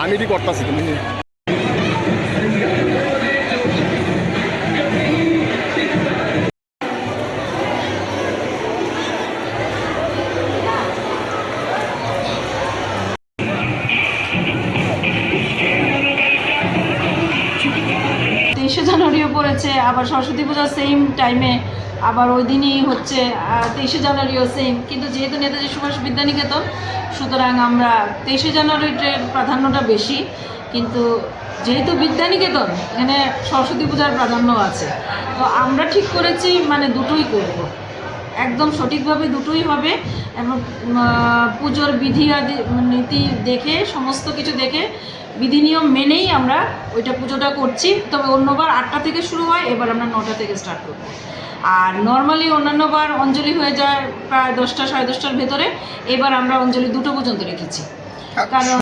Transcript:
আমি এটি করতেছি। তুমি তেইশে জানুয়ারিও পড়েছে আবার সরস্বতী পূজা সেম টাইমে আবার ওই দিনই হচ্ছে তেইশে জানুয়ারিও সেম কিন্তু যেহেতু নেতাজি সুভাষ বিদ্যানিকেতন, সুতরাং আমরা তেইশে জানুয়ারিটার প্রাধান্যটা বেশি। কিন্তু যেহেতু বিদ্যানিকেতন, এখানে সরস্বতী পূজার প্রাধান্য আছে। তো আমরা ঠিক করেছি মানে দুটোই করব। একদম সঠিকভাবে দুটোই হবে এবং পুজোর বিধি আদি নীতি দেখে সমস্ত কিছু দেখে বিধি নিয়ম মেনেই আমরা ওইটা পুজোটা করছি। তবে অন্যবার আটটা থেকে শুরু হয় এবার আমরা নটা থেকে স্টার্ট করব। আর নর্মালি অন্যান্য বার অঞ্জলি হয়ে যায় প্রায় দশটা সাড়ে দশটার ভেতরে এবার আমরা অঞ্জলি দুটো পর্যন্ত রেখেছি। কারণ